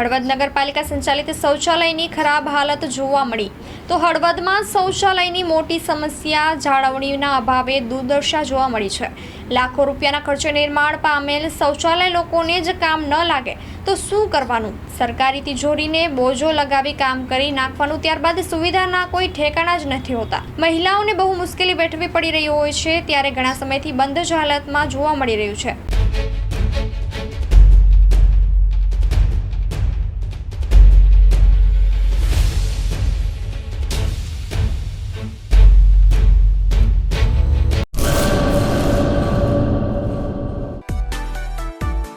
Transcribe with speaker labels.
Speaker 1: હળવદ નગરપાલિકા સંચાલિત શૌચાલયની ખરાબ હાલત જોવા મળી. તો હળવદમાં શૌચાલયની મોટી સમસ્યા જાળવણીના અભાવે દુર્દશા જોવા મળી છે. લાખો રૂપિયાના ખર્ચે નિર્માણ પામેલ શૌચાલય લોકોને જ કામ ન લાગે. તો શું કરવાનું? સરકારી તિજોરીને બોજો લગાવી કામ કરી નાખવાનું ત્યારબાદ સુવિધાના કોઈ ઠેકાણા જ નથી હોતા. મહિલાઓને બહુ મુશ્કેલી વેઠવી પડી રહી હોય છે, ત્યારે ઘણા સમયથી બંધ જ હાલતમાં જોવા મળી રહ્યું છે.